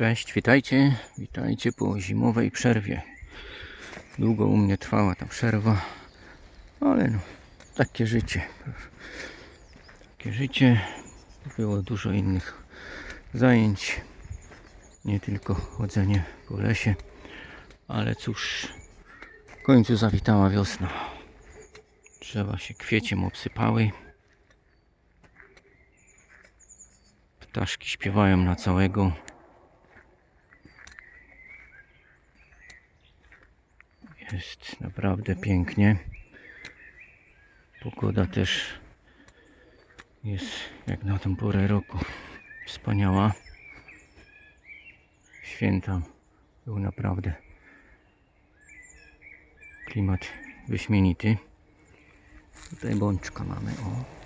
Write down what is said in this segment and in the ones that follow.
Cześć, witajcie, witajcie po zimowej przerwie. Długo u mnie trwała ta przerwa, ale no, takie życie. Takie życie. Było dużo innych zajęć, nie tylko chodzenie po lesie, ale cóż, w końcu zawitała wiosna. Drzewa się kwieciem obsypały. Ptaszki śpiewają na całego. Jest naprawdę pięknie. Pogoda też jest jak na tę porę roku wspaniała. Święta był naprawdę klimat wyśmienity. Tutaj bączka mamy, o.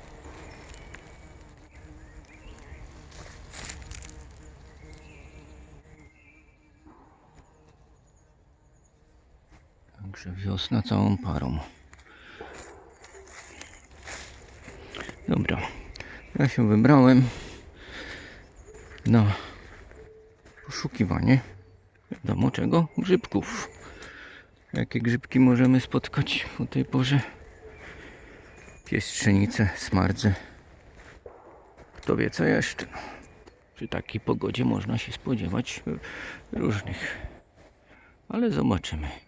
Wiosna całą parą. Dobra, ja się wybrałem na poszukiwanie wiadomo czego, grzybków. Jakie grzybki możemy spotkać o tej porze? Piestrzenice, smardze. Kto wie co jeszcze. Przy takiej pogodzie można się spodziewać różnych. Ale zobaczymy.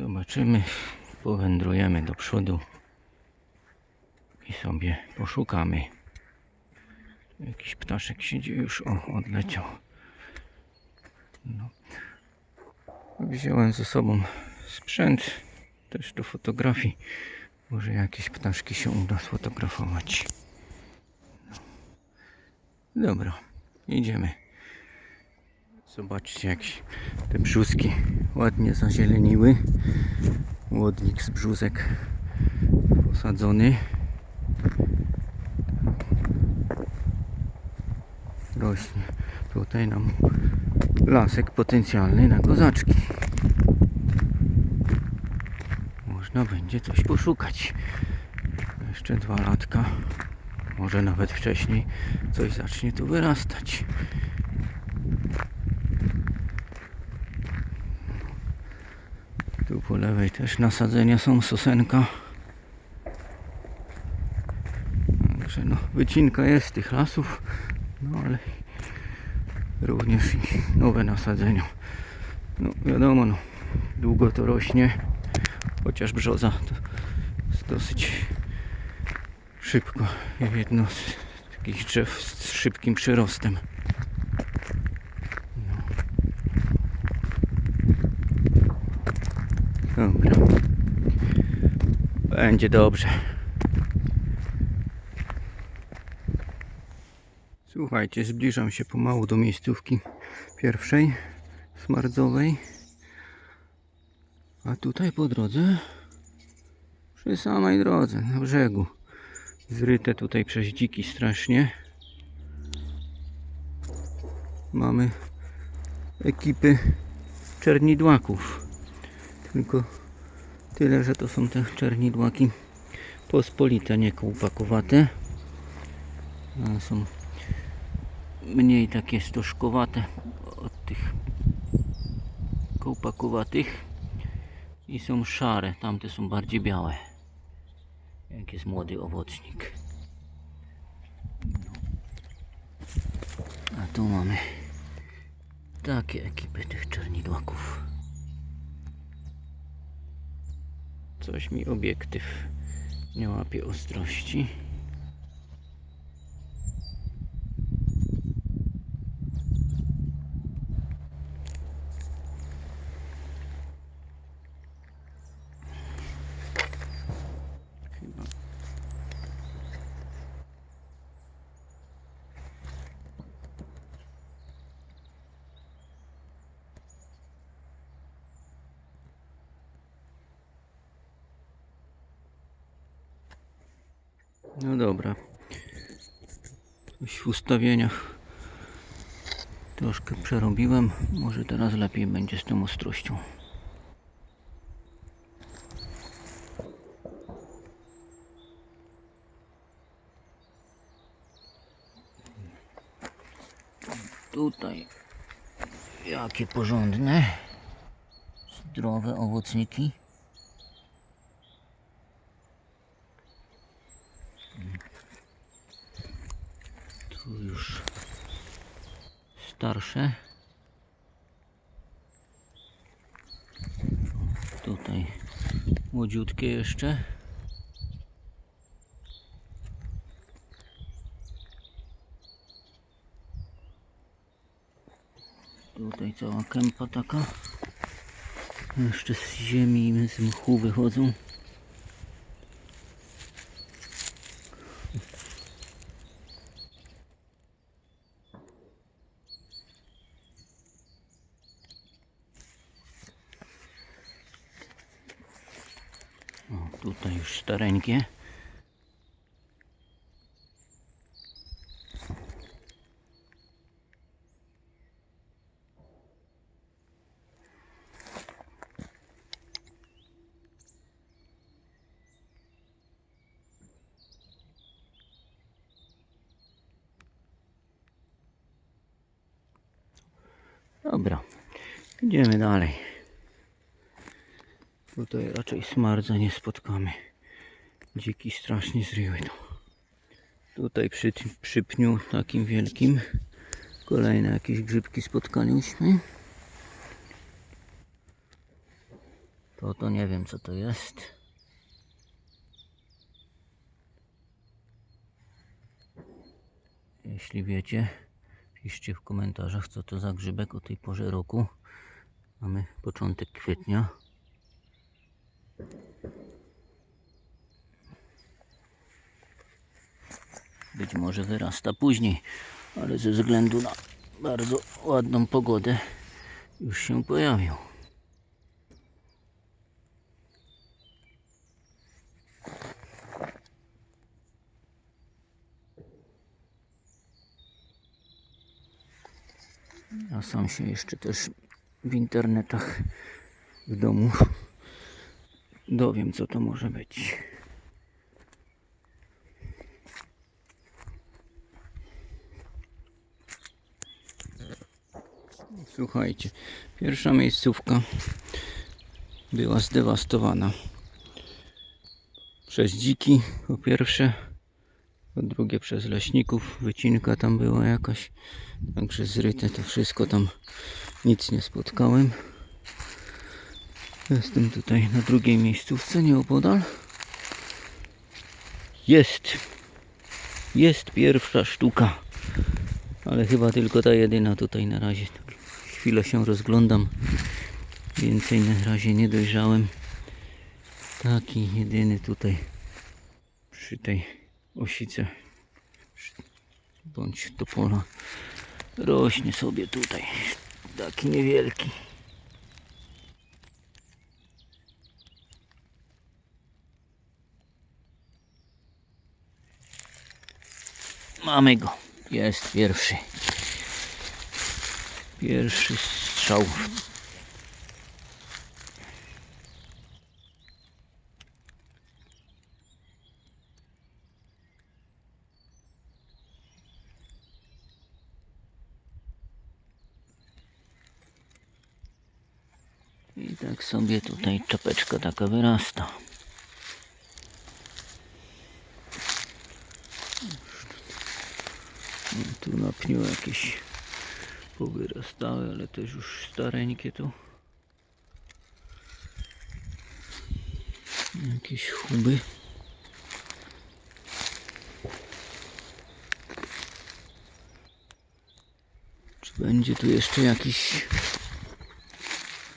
Zobaczymy, powędrujemy do przodu i sobie poszukamy. Jakiś ptaszek siedzi już, o, odleciał. No. Wziąłem ze sobą sprzęt, też do fotografii. Może jakieś ptaszki się uda sfotografować. No. Dobra, idziemy. Zobaczcie jak te brzuski ładnie zazieleniły. Łodnik z brzuzek posadzony. Rośnie tutaj nam lasek potencjalny na kozaczki. Można będzie coś poszukać. Jeszcze dwa latka, może nawet wcześniej, coś zacznie tu wyrastać. Tu po lewej też nasadzenia są sosenka. Także no, wycinka jest tych lasów, no ale również i nowe nasadzenia. No wiadomo, no, długo to rośnie, chociaż brzoza to jest dosyć szybko. Jedno z takich drzew z szybkim przyrostem. Dobra. Będzie dobrze. Słuchajcie, zbliżam się pomału do miejscówki pierwszej, smardzowej. A tutaj po drodze, przy samej drodze, na brzegu, zryte tutaj przez dziki strasznie, mamy ekipy czernidłaków. Tylko tyle, że to są te czernidłaki pospolite, nie kołpakowate. A są mniej takie stożkowate od tych kołpakowatych i są szare, tamte są bardziej białe. Jak jest młody owocnik. A tu mamy takie ekipy tych czernidłaków coś mi obiektyw nie łapie ostrości No dobra. W ustawieniach troszkę przerobiłem. Może teraz lepiej będzie z tą ostrością. Tutaj jakie porządne, zdrowe owocniki. Tu już starsze. Tutaj młodziutkie jeszcze. Tutaj cała kępa taka. Jeszcze z ziemi i z mchu wychodzą. O, tutaj już stareńkie. Dobra, idziemy dalej. Tutaj raczej smardza nie spotkamy. Dziki strasznie zryły to. Tutaj przy, przy pniu takim wielkim kolejne jakieś grzybki spotkaliśmy. To to nie wiem co to jest. Jeśli wiecie, piszcie w komentarzach co to za grzybek o tej porze roku. Mamy początek kwietnia. Być może wyrasta później, ale ze względu na bardzo ładną pogodę już się pojawił. Ja sam się jeszcze też w internetach w domu dowiem co to może być. Słuchajcie, pierwsza miejscówka była zdewastowana przez dziki po pierwsze, po drugie przez leśników, wycinka tam była jakaś, także zryte to wszystko tam nic nie spotkałem. Jestem tutaj na drugiej miejscówce nieopodal. Jest, jest pierwsza sztuka ale chyba tylko ta jedyna tutaj na razie. Tak Chwilę się rozglądam. Więcej na razie nie dojrzałem. Taki jedyny tutaj przy tej osice bądź topola rośnie sobie tutaj. Taki niewielki. Mamy go. Jest pierwszy. Pierwszy strzał. I tak sobie tutaj czapeczka taka wyrasta. Tu na pniu jakieś powyrastały, ale też już stareńkie tu. Jakieś chuby. Czy będzie tu jeszcze jakiś...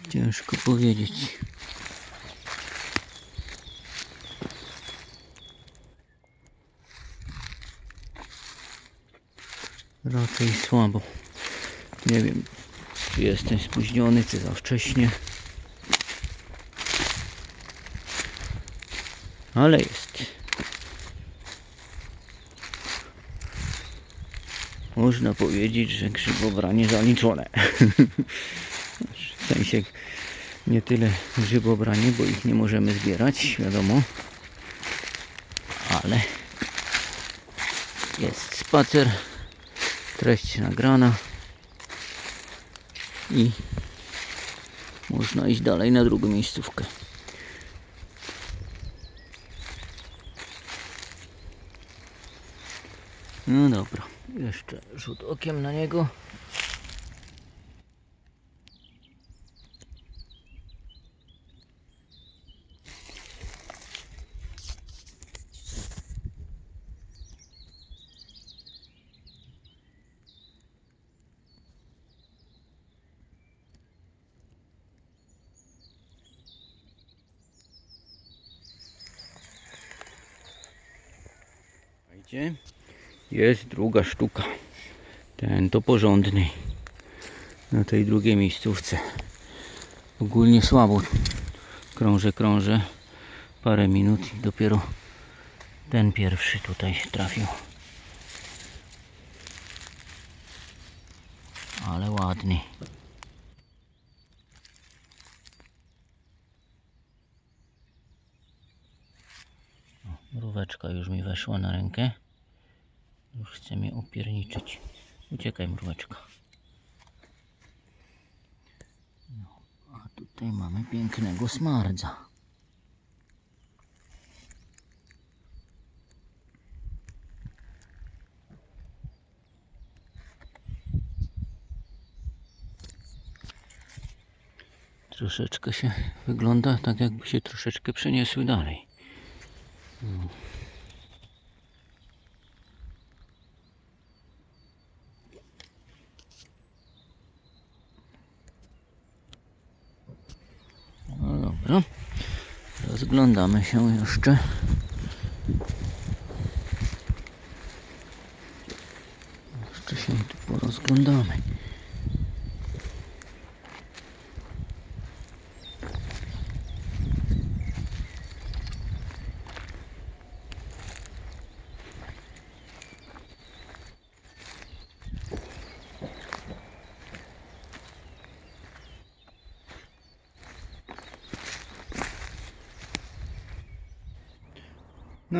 Ciężko powiedzieć. Raczej słabo. Nie wiem, czy jestem spóźniony, czy za wcześnie. Ale jest. Można powiedzieć, że grzybobranie zaliczone. sensie nie tyle grzybobranie, bo ich nie możemy zbierać, wiadomo. Ale jest spacer treść nagrana. i można iść dalej na drugą miejscówkę. No dobra, jeszcze rzut okiem na niego. Słuchajcie, jest druga sztuka. Ten to porządny. Na tej drugiej miejscówce. Ogólnie słabo. Krążę, krążę. Parę minut i dopiero ten pierwszy tutaj trafił. Ale ładny. Mróweczka już mi weszła na rękę. Już chce mnie opierniczyć. Uciekaj mróweczka. No, a tutaj mamy pięknego smardza. Troszeczkę się wygląda tak jakby się troszeczkę przeniosły dalej. No dobra. Rozglądamy się jeszcze. Jeszcze się tu porozglądamy.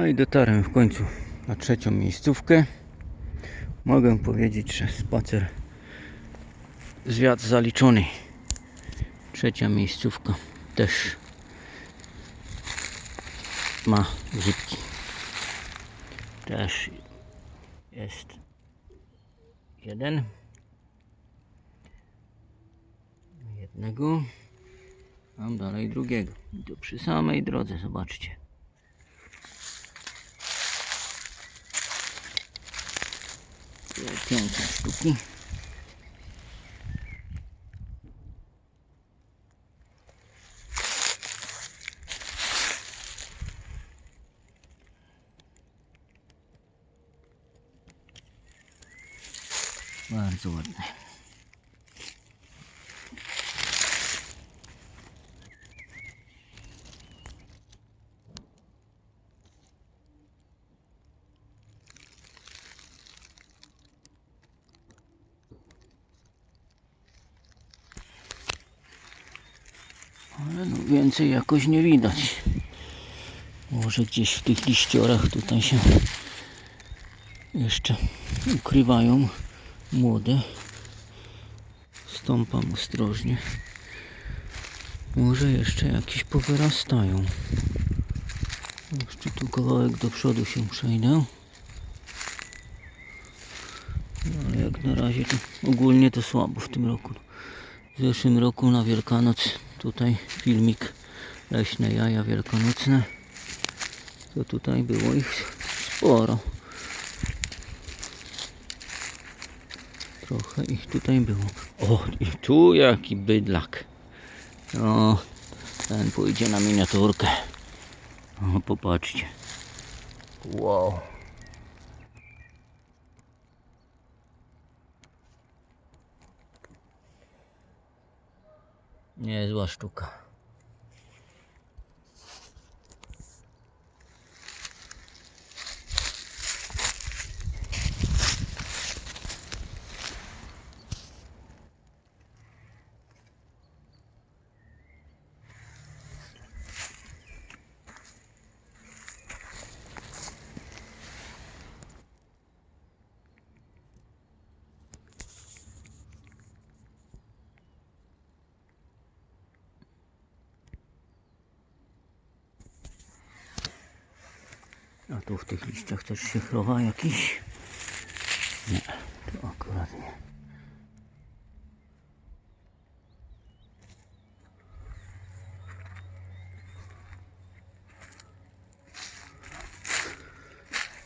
I dotarłem w końcu na trzecią miejscówkę. Mogę powiedzieć, że spacer zwiat zaliczony. Trzecia miejscówka też ma grzybki. Też jest jeden. Jednego. Mam dalej drugiego. I to przy samej drodze, zobaczcie. Piękne sztuki. Bardzo ładne. Ale no więcej jakoś nie widać. Może gdzieś w tych liściorach tutaj się jeszcze ukrywają młode. Stąpam ostrożnie. Może jeszcze jakieś powyrastają. Jeszcze tu kawałek do przodu się przejdę. No, ale jak na razie to ogólnie to słabo w tym roku. W zeszłym roku na Wielkanoc tutaj filmik Leśne jaja wielkanocne. To tutaj było ich sporo. Trochę ich tutaj było. O, i tu jaki bydlak. O, ten pójdzie na miniaturkę. O, popatrzcie. Wow. Niezła sztuka. A tu w tych liściach też się chrowa jakiś? Nie, to akurat nie.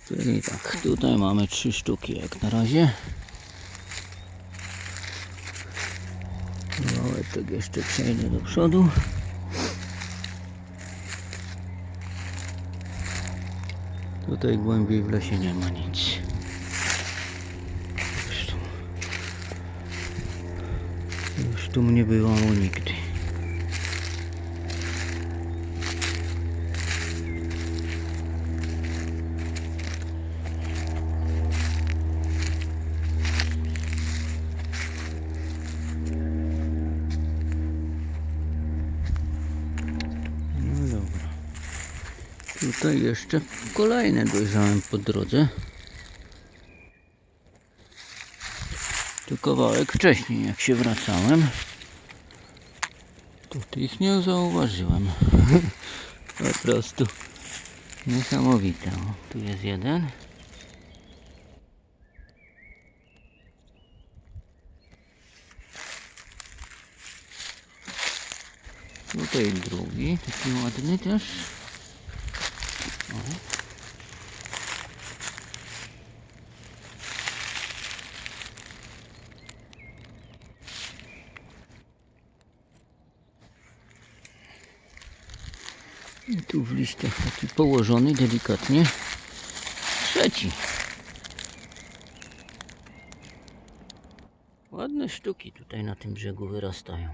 Czyli tak, tutaj mamy trzy sztuki jak na razie. Wałeczek jeszcze przejdę do przodu. Tutaj głębiej w lesie nie ma nic. Już tu, już tu bywało nigdy. Tutaj jeszcze kolejne dojrzałem po drodze. Tu kawałek wcześniej, jak się wracałem. To ich nie zauważyłem. po prostu niesamowite. O, tu jest jeden. Tutaj drugi, taki ładny też. O. Liściach taki położony delikatnie. Trzeci. Ładne sztuki tutaj na tym brzegu wyrastają.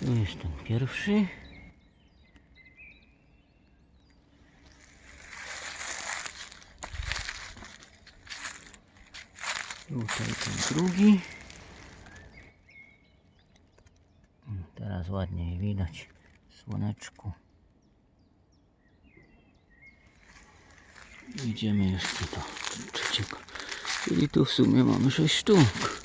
Jest ten pierwszy. Tutaj ten drugi. Teraz ładnie je widać słoneczku. Idziemy jeszcze do trzeciego. Czyli tu w sumie mamy 6 sztuk.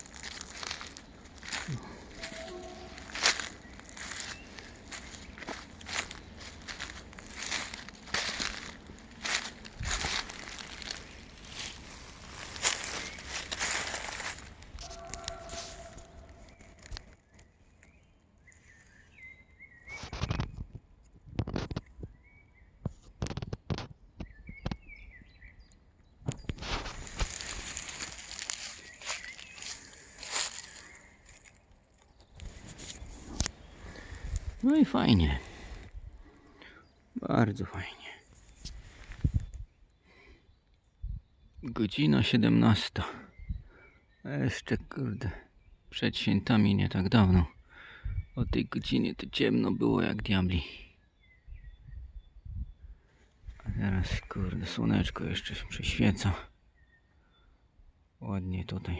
No i fajnie. Bardzo fajnie. Godzina 17. A jeszcze kurde. Przed świętami nie tak dawno. O tej godzinie to ciemno było jak diabli. A teraz kurde słoneczko jeszcze się prześwieca. Ładnie tutaj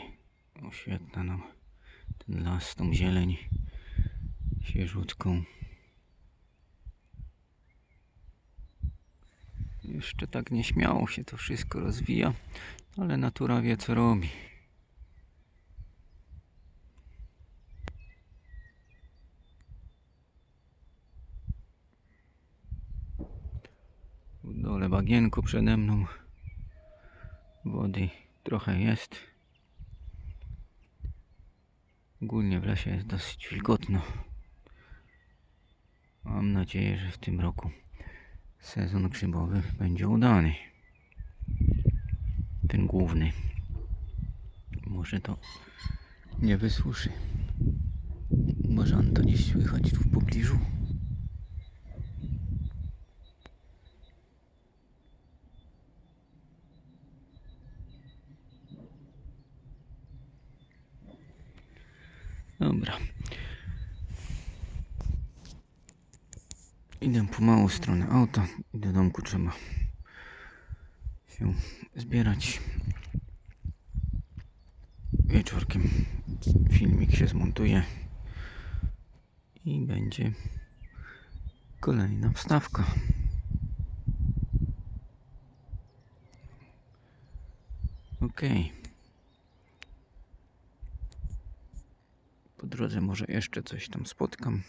oświetla nam ten las, tą zieleń świeżutką. Jeszcze tak nieśmiało się to wszystko rozwija, ale natura wie co robi. W dole bagienko przede mną. Wody trochę jest. Ogólnie w lesie jest dosyć wilgotno. Mam nadzieję, że w tym roku sezon grzybowy będzie udany. Ten główny. Może to nie wysuszy. Może on to gdzieś słychać tu w pobliżu. Dobra. Idę pomału w stronę auta i do domku trzeba się zbierać. Wieczorkiem filmik się zmontuje i będzie kolejna wstawka. Okej. Po drodze może jeszcze coś tam spotkam.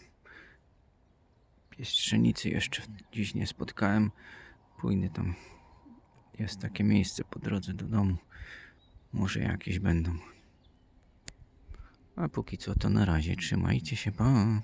Piestrzenicy jeszcze dziś nie spotkałem. Pójdę tam. Jest takie miejsce po drodze do domu. Może jakieś będą. A póki co to na razie. Trzymajcie się. Pa.